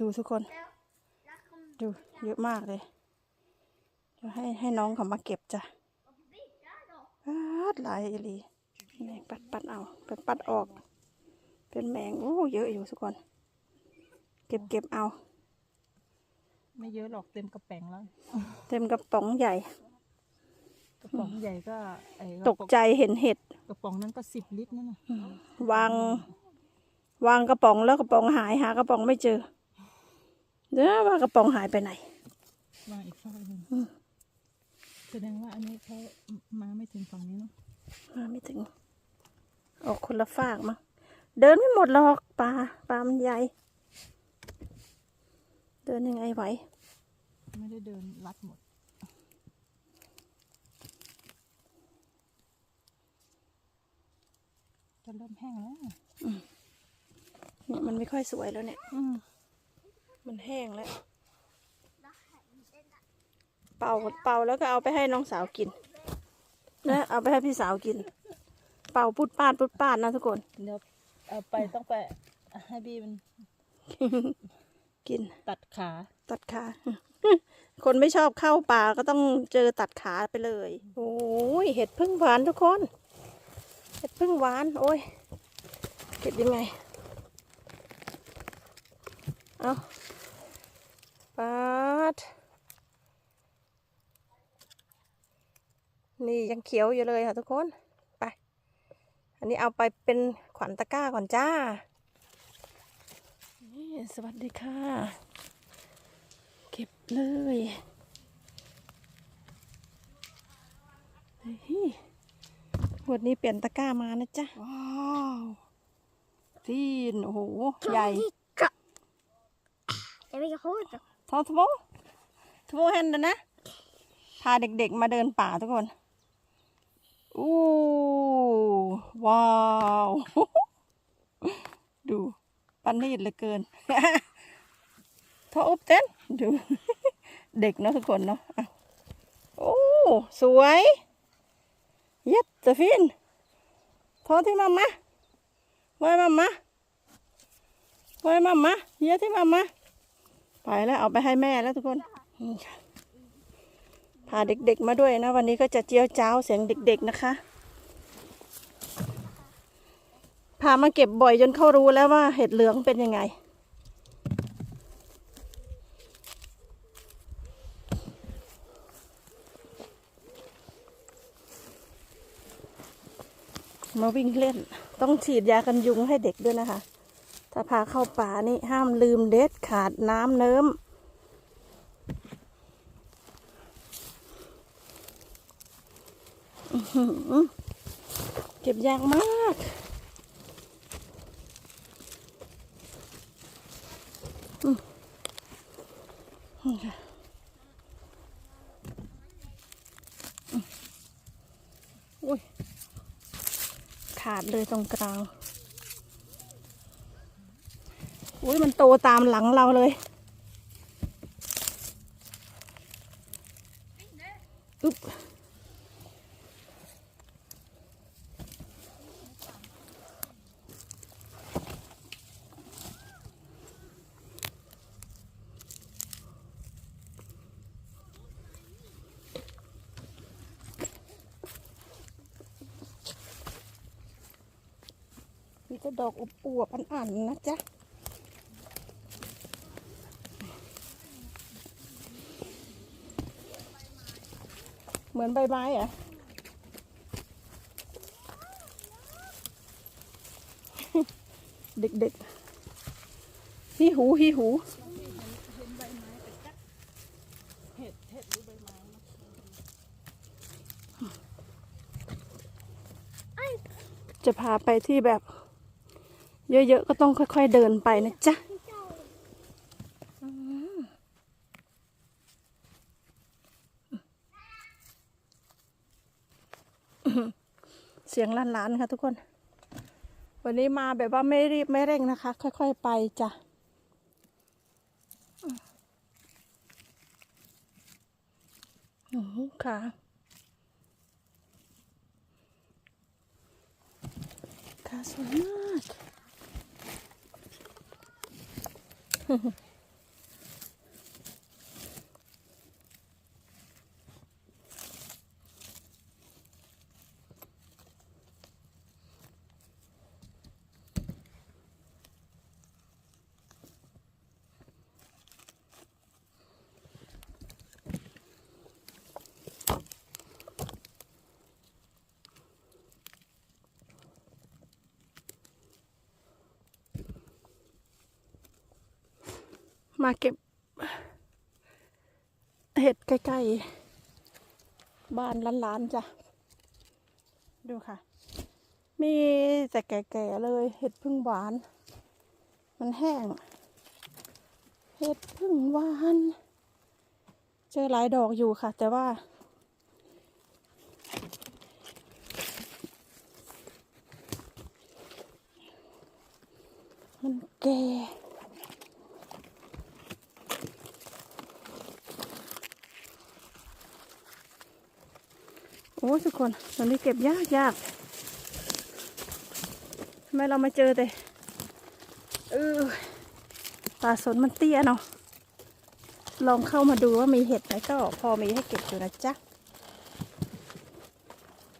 ดูทุกคน ดูเยอะมากเลยเดี๋ยวให้ให้น้องเขามาเก็บจ้ะปัดหลายอีหลีนี่ปัดปัดเอาไปปัดออก เป็นแมงโอ้เยอะอยู่ทุกคน เก็บเก็บเอา ไม่เยอะหรอกเต็มกระแป๋งแล้ว เต็มกระป๋องใหญ่ กระป๋องใหญ่ก็ไอ้ตกใจเห็นเห็ด กระป๋องนั้นก็สิบลิตรนั่นน่ะวางวางกระป๋องแล้วกระป๋องหายหากระป๋องไม่เจอ เดี๋ยวว่ากระป๋องหายไปไหนวางอีกฝั่งหนึ่งอืมแสดงว่าอันนี้เขามาไม่ถึงฝั่งนี้เนาะมาไม่ถึง ออกคนละฝากมั้งเดินไม่หมดหรอกปลาปลามันใหญ่ เดินยังไงไหว ไม่ได้เดินลัดหมดจะเริ่มแห้งแล้วเนี่ยมันไม่ค่อยสวยแล้วเนี่ยอื มมันแห้งแล้ว เป่าเป่าแล้วก็เอาไปให้น้องสาวกิน นะเอาไปให้พี่สาวกิน เป่าปุดปาดปุดปาดนะทุกคน เดี๋ยวเอาไปต้องไปให้บีมันกิน ตัดขา ตัดขา คนไม่ชอบเข้าป่าก็ต้องเจอตัดขาไปเลย โอ้ยเห็ดพึ่งหวานทุกคน เห็ดพึ่งหวาน โอ้ย เก็บยังไง เอา ปาด นี่ยังเขียวอยู่เลยค่ะทุกคน ไป อันนี้เอาไปเป็นขวัญตะกร้าก่อนจ้า นี่สวัสดีค่ะ เก็บเลยงวันนี้เปลี่ยนตะกร้ามานะจ๊ะ ว้าวทีนโอ้โห ใหญ่ Jag vill ha det. ทอทโบทโบเห็นนะ พาเด็กๆมาเดินป่าทุกคน อู้ว้าว ดูปันนีดเหลือเกินทออุบเต้นดู เด็กเนาะทุกคนเนาะโอ้สวยเย็ดจะฟินทอที่มามาไว้มามาไว้มามาเย็ดที่มามา ไปแล้วเอาไปให้แม่แล้วทุกคนนี่ค่ะพาเด็กๆมาด้วยนะ วันนี้ก็จะเจียวจ้าวเสียงเด็ก ๆนะคะ พามาเก็บบ่อยจนเขารู้แล้วว่าเห็ดเหลืองเป็นยังไง มาวิ่งเล่น ต้องฉีดยากันยุงให้เด็กด้วยนะคะ ถ้าพาเข้าป่านี่ห้ามลืมเด็ดขาดน้ำเนิ้ม เก็บยากมากอุ้ยขาดเลยตรงกลาง อุ้ยมันโตตามหลังเราเลยอุ๊บมีแต่ดอกอุบอวบๆอันๆนะจ๊ะ เหมือนใบไม้เหรอเด็กๆฮีหูฮีหูจะพาไปที่แบบ เยอะๆ ก็ต้องค่อยๆเดินไปนะจ๊ะอืมเสียงล้านๆค่ะทุกคน วันนี้มาแบบว่าไม่รีบไม่เร่งนะคะ ค่อย ๆ ไปจ้ะอือหือค่ะค่ะสวยมาก มาเก็บ เห็ดใกล้ๆ บ้านล้านๆจ้ะ ดูค่ะ มีแต่แก่ๆเลย เห็ดพึ่งหวาน มันแห้ง เห็ดพึ่งหวาน เจอหลายดอกอยู่ค่ะ แต่ว่า มันแก่ อ้ทุกคนตอนนี้เก็บยากยากทำไมเรามาเจอแต่เออป่าสนมันเตี้ยเนาะลองเข้ามาดูว่ามีเห็ดไหมก็พอมีให้เก็บอยู่นะจ๊ะ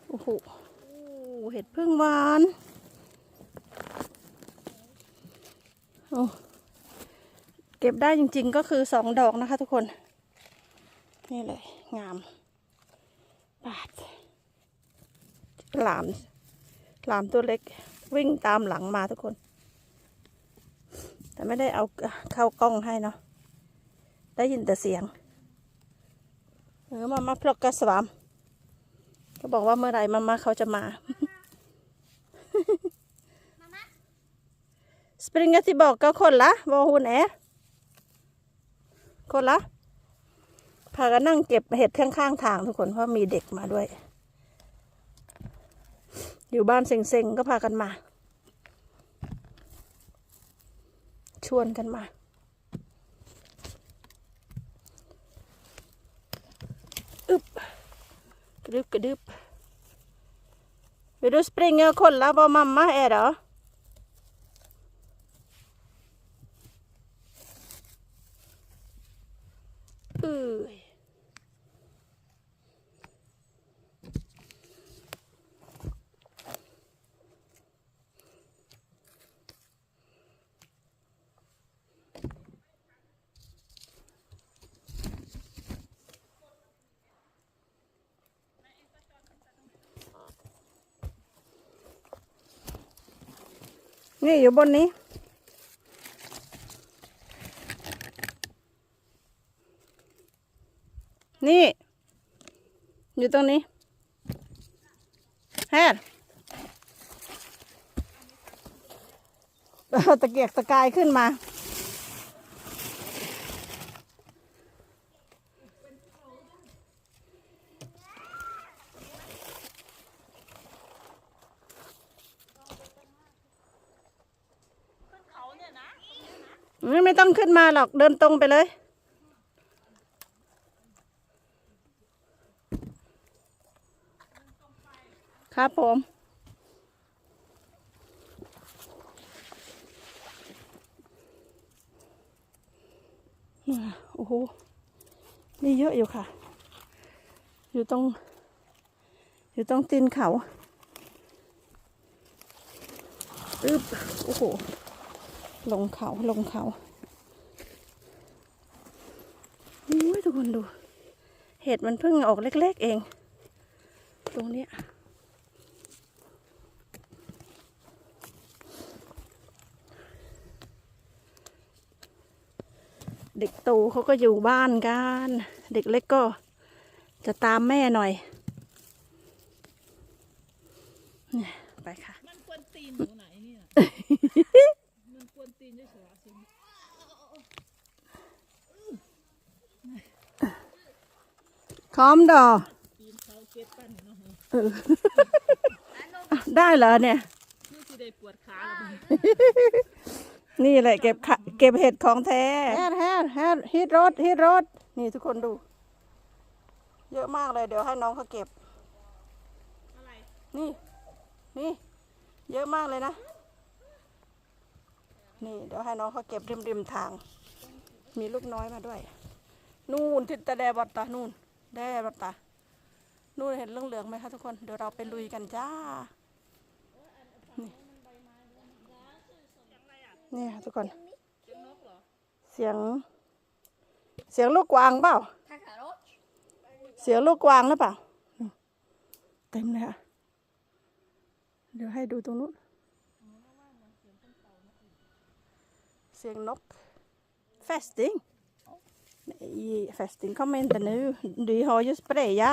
โอ้โหเห็ดพึ่งหวานโอ้เก็บได้จริงๆก็คือสองดอกนะคะทุกคน นี่เลย งามปาด หลาม หลามตัวเล็กวิ่งตามหลังมาทุกคน แต่ไม่ได้เอาเข้ากล้องให้เนาะได้ยินแต่เสียงเออมามาพลกกระสวามก็บอกว่าเมื่อไหร่มามาเขาจะมา Springer tillbaka och kolla var hon är. Kolla. พากันนั่งเก็บเห็ดข้างๆทางทุกคนเพราะมีเด็กมาด้วย อยู่บ้านเซ็งๆก็พากันมา ชวนกันมาอึบกระดึบกระดึบ Vill du springa och kolla var mamma är då? Ui. นี่อยู่บนนี้ นี่ อยู่ตรงนี้แฮดเอาตะเกียกตะกายขึ้นมา ไม่ไม่ต้องขึ้ นมาหรอกเดินตรงไปเลยครับผมโอ้โหนี่เยอะอยู่ค่ะ อยู่ตรง อยู่ตรงตีนเขาอึบโอ้โห ลงเขา ลงเขาอุ้ยทุกคนดู เห็ดมันเพิ่งออกเล็กๆเอง ตรงเนี้ยเด็กโตเขาก็อยู่บ้านกัน เด็กเล็กก็จะตามแม่หน่อยเนี่ยไปค่ะ มันควรตีนหนูไหนเนี่ย มันควรตีนด้วยเสือสิคอมดอตีนเขาเก็บกันเนาะเออได้เหรอเนี่ยนี่สิได้ปวดขาแล้วมันนี่แหละเก็บขะเก็บเห็ดของแท้แฮดแฮดแฮดฮิตรถฮิตรถนี่ทุกคนดู เยอะมากเลยเดี๋ยวให้น้องเขาเก็บอะไรนี่ นี่ เยอะมากเลยนะ นี่เดี๋ยวให้น้องเขาเก็บริมริมทาง มีลูกน้อยมาด้วย นู่นทิศตะแดบัตตานู่น แดบัตตานู่นเห็นเรื่องเหลืองไหมคะทุกคน เดี๋ยวเราไปลุยกันจ้า นี่นี่ค่ะทุกคน เสียง เสียงลูกกวางเปล่า เสียงลูกกวางหรือเปล่า เต็มเลยค่ะ เดี๋ยวให้ดูตรงนู้น เสียงนก fasting i fasting kommer inte nu de har ju spraya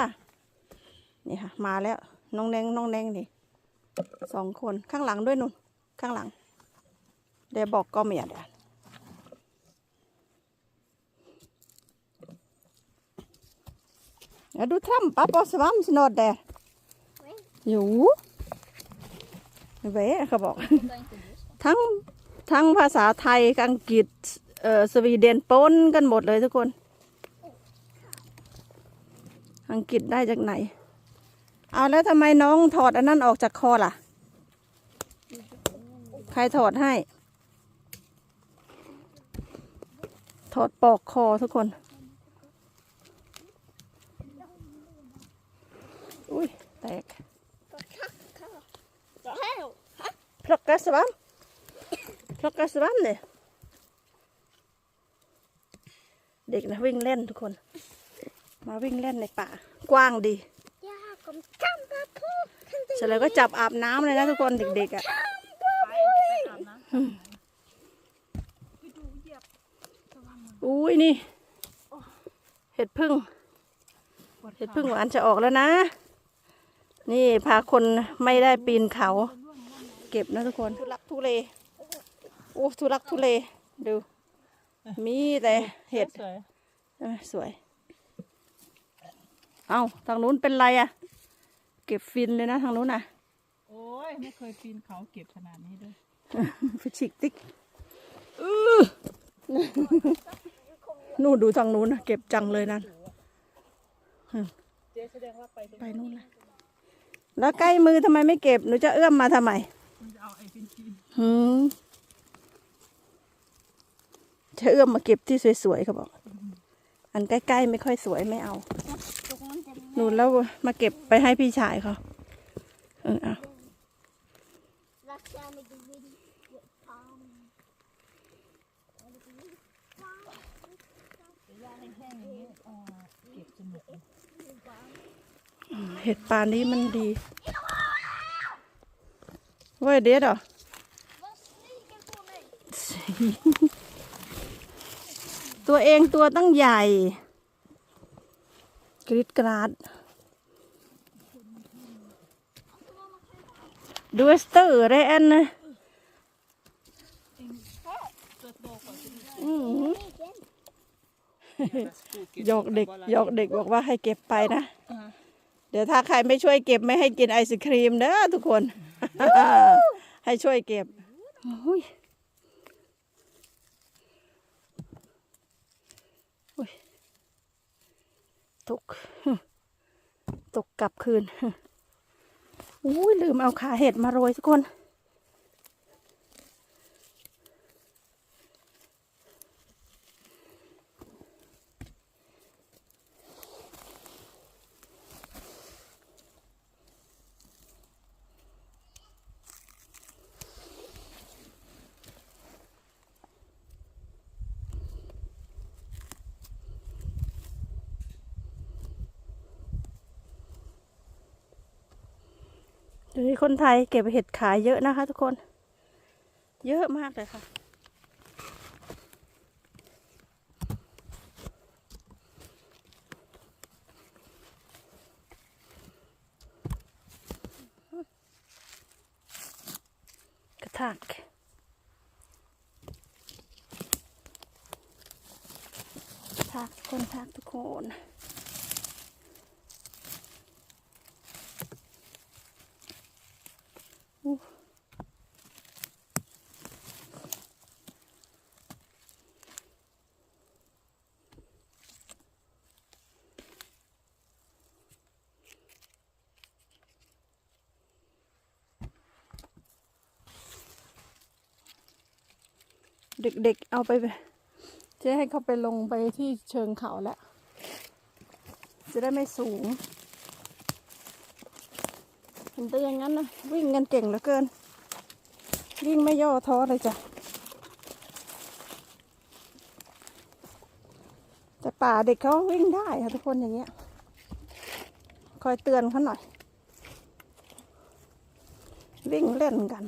นี่ค่ะ มาแล้ว น้องแนงน้องแนงนี่สองคนข้างหลังด้วยนุ่น ข้างหลัง เดี๋ยวบอกก็เมียเดี๋ยว Ja, du trampar på svamp snart där. Jo. Vad är det, เขาบอกทั้งทั้งภาษาไทยกับอังกฤษ เอ่อสวีเดนปนกันหมดเลยทุกคน อังกฤษได้จากไหน เอาแล้วทำไมน้องถอดอันนั้นออกจากคอล่ะ ใครถอดให้ ถอดปอกคอทุกคน อุ้ยแตก Plocka svamp. Plocka svamp nu. เด็กนะวิ่งเล่นทุกคน มาวิ่งเล่นในป่า กว้างดี Jag kom trampa på. Kan du เสร็จแล้วก็จับอาบน้ำเลยนะทุกคนเด็กๆอะไปไปอาบน้ำไปดูเหยียบอุ้ยนี่ เห็ดพึ่งปวดเห็ดขาพึ่งหวานจะออกแล้วนะ นี่พาคนไม่ได้ปีนเขา เก็บนะทุกคน ทุลักทุเล โอ้ทุลักทุเล ดู มีแต่เห็ดสวยเอ้ยสวย เอาทางนู้นเป็นไรอะเก็บฟินเลยนะทางนู้นน่ะ โอ้ยไม่เคยปีนเขาเก็บขนาดนี้ด้วยฟิชิกติ๊กอื้อนู่นดูทางนู้นนะเก็บจังเลยนั่นเจ๊แสดงว่าไปตรงไปนู่นละแล้วใกล้มือทำไมไม่เก็บหนูจะเอื้อมมาทำไมมันจะเอาไอ้ฟินฟินหืม จะเอื้อมมาเก็บที่สวยๆเขาบอก อันใกล้ๆไม่ค่อยสวยไม่เอาหนูแล้วมาเก็บไปให้พี่ชายเขาเออเอา Vad ska ni gå vid palm? ย่างแห้งๆอย่างนี้อ่าเก็บสนุกเลยเห็ดปลานี้มันดีเว้ยเด็ดเหรอ Vad sniker på mig? ตัวเองตัวตั้งใหญ่ กริดกราดดูสเตอร์เรนนะตัวโตกว่าที่อื้อหือ Igen. หยอกเด็กหยอกเด็กบอกว่าให้เก็บไปนะ เดี๋ยวถ้าใครไม่ช่วยเก็บไม่ให้กินไอศครีมเด้อทุกคน ให้ช่วยเก็บอุ้ยอุ้ย ตก ตกกลับคืน อุ้ยลืมเอาขาเห็ดมาโรยทุกคน คนไทยเก็บเห็ดขายเยอะนะคะ ทุกคน เยอะมากเลยค่ะ กระทากทากทุกคนทากทุกคน เด็กๆเอาไปเจะให้เขาไปลงไปที่เชิงเขาแล้ว จะได้ไม่สูง เห็นแต่อย่างนั้นนะวิ่งกันเก่งเหลือเกิน วิ่งไม่ย่อท้อเลยจ้ะแต่ป่าเด็กเขาวิ่งได้ค่ะทุกคนอย่างเงี้ย คอยเตือนเขาหน่อย วิ่งเล่นกัน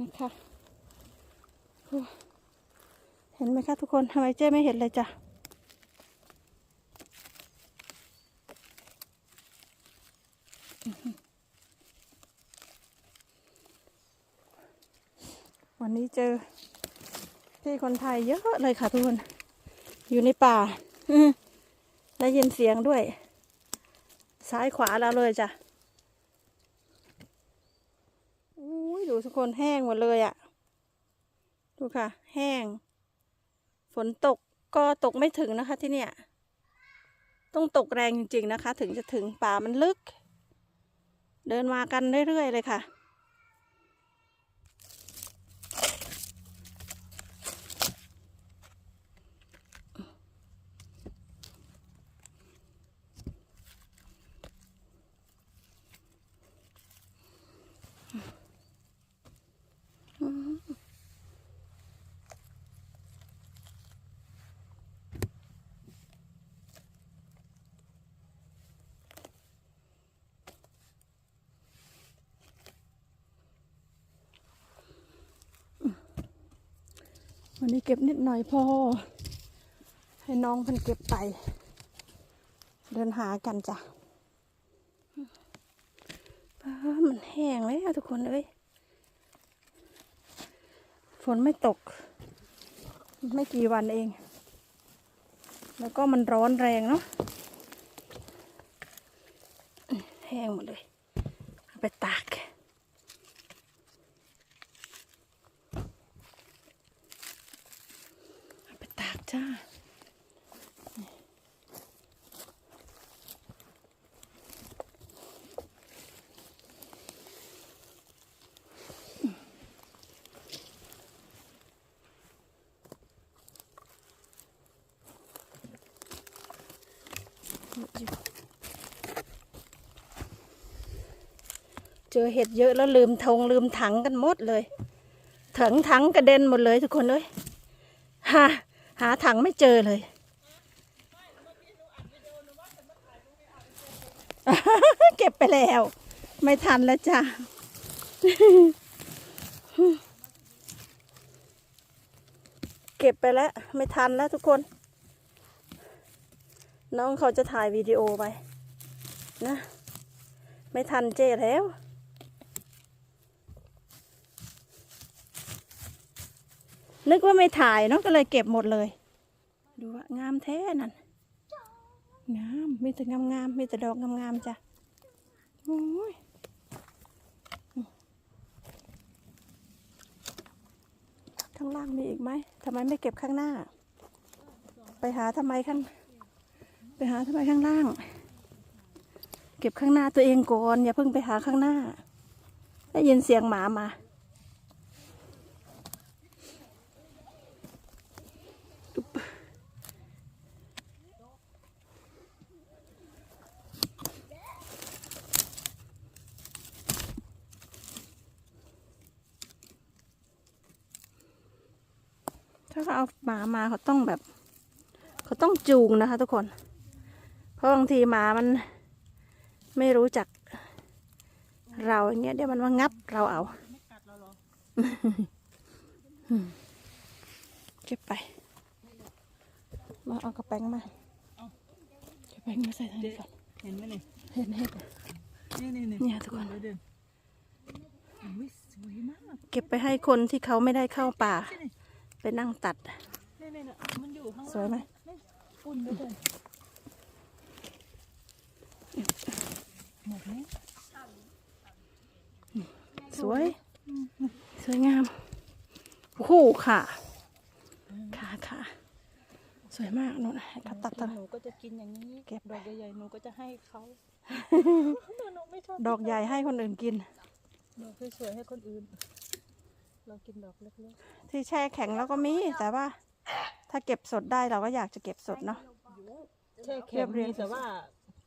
นะคะ เห็นไหมคะทุกคนทำไมเจ๊ไม่เห็นเลยจ้ะวันนี้เจอพี่คนไทยเยอะเลยค่ะทุกคน อยู่ในป่าได้ยินเสียงด้วย ซ้ายขวาแล้วเลยจ้ะอุ้ยดูทุกคนแห้งหมดเลยอะ่ะ ดูค่ะ แห้ง ฝนตกก็ตกไม่ถึงนะคะที่เนี่ย ต้องตกแรงจริง ๆนะคะ ถึงจะถึงป่ามันลึก เดินมากันเรื่อยๆเลยค่ะ วันนี้เก็บนิดหน่อยพอ ให้น้องพันเก็บไป เดินหากันจ้ะป้ามันแห้งเลยอะทุกคนเอ้ยฝนไม่ตก ไม่กี่วันเอง แล้วก็มันร้อนแรงเนาะแห้งหมดเลย ไปตาก เอาไปตากจ้า เจอเห็ดเยอะแล้วลืมทงลืมถังกันหมดเลยถังถังกระเด็นหมดเลยทุกคนเลยหาหาถังไม่เจอเลยเก็บไปแล้ว ไม่ทันแล้วจ้ะเก็บไปแล้ว ไม่ทันแล้วทุกคน น้องเขาจะถ่ายวิดีโอไปนะ ไม่ทันเจแล้ว นึกว่าไม่ถ่ายเนาะก็เลยเก็บหมดเลย ดูว่างามแท้นั่นงามมีแต่งามงามมีแต่ดอกงามงามจ้ะโอ้ยข้างล่างมีอีกไหมทำไมไม่เก็บข้างหน้า ไปหาทำไมข้างไปหาทำไมข้างล่าง เก็บข้างหน้าตัวเองก่อนอย่าเพิ่งไปหาข้างหน้าได้ยินเสียงหมามา ถ้าเขาเอา หมามาเขาต้องแบบ เขาต้องจูงนะคะ ทุกคน เพราะบางทีหมามันไม่รู้จัก เราอย่างเงี้ยเดี๋ยวมันมางับเราเอาไม่กัดเราหรอเก็บไป มาเอากระแป้งมากระแป้งมาใส่ทางนี้ก่อนเห็นไหมเนี่ยเห็นเห็นนี่นี่นี่เนี่ยทุกคนเดินอุ้ยสวยมากเก็บไปให้คนที่เขาไม่ได้เข้าป่า ไปนั่งตัดนี่นี่นี่มัน อยู่ข้างสวยไหมนี่ปุ่นไปเลยหมดไหมสวย สวยงามโอ้โหค่ะค่ะค่ะสวยมากนู่นให้เขาตัดตัดหนูก็จะกินอย่างนี้เก็บไปดอกใหญ่ๆหนูก็จะให้เขาหนูไม่ชอบดอกใหญ่ให้คนอื่นกินดอกสวยๆให้คนอื่น เรากินดอกเล็กที่แช่แข็งแล้วก็มีแต่ว่า ถ้าเก็บสดได้เราก็อยากจะเก็บสดเนาะๆแช่เรีแข็ยงบเรียงดีแต่ว่า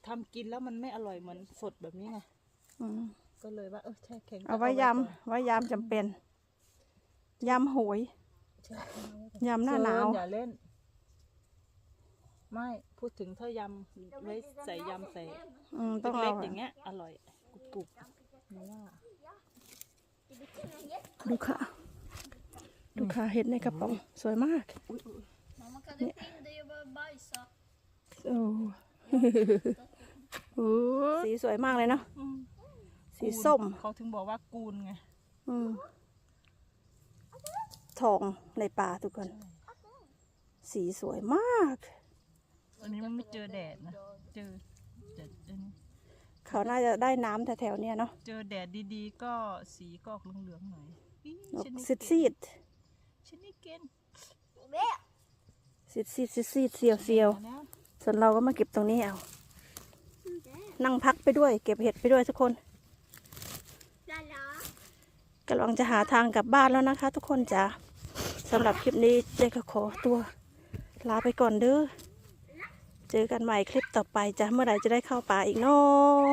ทำกินแล้วมันไม่อร่อยเหมือนสดแบบนี้ไงอืมก็เลยว่าเออแช่แข็งก็เอาไว้ยก่อนำไว้ยำจำเป็นยำโหยแช่แข็งเอาไว้ก่อนยำหน้าหนาว เชิญอย่าเล่น ไม่พูดถึงถ้ายำไว้ใส่ยำใส่อืมต้องเล็เอากๆอย่างเงี้ย อร่อยกรุบๆหนูว่าดูค่ะ ดูค่ะเห็ดในกระป๋องสวยมาก Mamma kan du in det och bara bajsa? โอ้ โหสีสวยมากเลยเนาะอืมสีส้ม เขาถึงบอกว่ากูนไงอืมทองในป่าทุกคน สีสวยมาก อันนี้มันไม่เจอแดดนะเจอแดดอันนี้เขาน่าจะได้น้ำแถวๆเนี้ยเนาะเจอแดดดีๆ ก็สีก็ออกเหลืองๆหน่อยอีออกฉันนี่ซีดซีดฉันนี่เก่ง Ve! ซีดซีดซีดซีดเซียวเซียวส่วนเราก็มาเก็บตรงนี้เอา นั่งพักไปด้วย เก็บเห็ดไปด้วยทุกคนกำลังจะหาทางกลับบ้านแล้วนะคะ ทุกคนจ้ะสำหรับคลิปนี้เจ๊ก็ขอตัวลาไปก่อนเด้อ เจอกันใหม่คลิปต่อไปจ้ะเมื่อไหร่จะได้เข้าป่าอีกเนาะ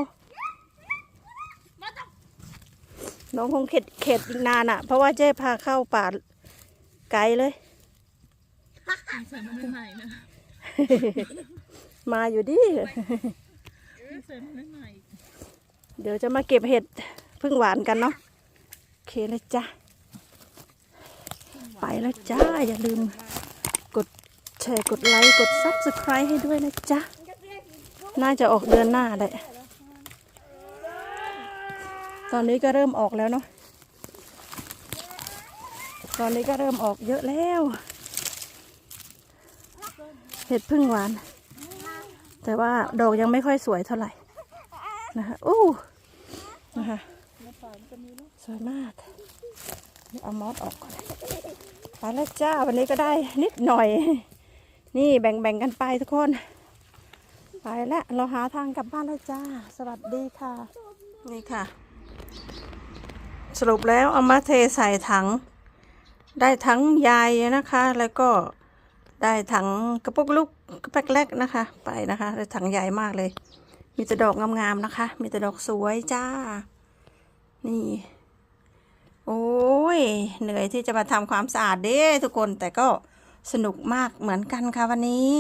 น้องคงเข็ดเข็ดอีกนานอะ เพราะว่าเจ๊พาเข้าป่าไกลเลย ใส่มันไม่ใหม่นะมาอยู่ดิ ใส่มันไม่ใหม่เดี๋ยวจะมาเก็บเห็ดพึ่งหวานกันเนาะโอเคเลยจ้ะ ไปแล้วจ้า อย่าลืมกดแชร์กดไลค์กด subscribe ให้ด้วยนะจ๊ะ น่าจะออกเดือนหน้าแหละตอนนี้ก็เริ่มออกแล้วเนาะ ตอนนี้ก็เริ่มออกเยอะแล้ว เห็ดพึ่งหวาน แต่ว่าดอกยังไม่ค่อยสวยเท่าไหร่นะคะอู้นะคะสวยมากเดี๋ยวเอามอสออกก่อนไปแล้วจ้าวันนี้ก็ได้นิดหน่อย นี่แบ่งๆกันไปทุกคน ไปแล้วเราหาทางกลับบ้านแล้วจ้า สวัสดีค่ะ นี่ค่ะ สรุปแล้วเอามาเทใส่ถัง ได้ทั้งยายนะคะ แล้วก็ ได้ถังกระปุกลูกกระแปกเล็กนะคะ ไปนะคะได้ถังใหญ่มากเลย มีแต่ดอกงามๆนะคะ มีแต่ดอกสวยจ้า นี่ โอ้ยเหนื่อยที่จะมาทำความสะอาดเด้ทุกคนแต่ก็สนุกมากเหมือนกันค่ะวันนี้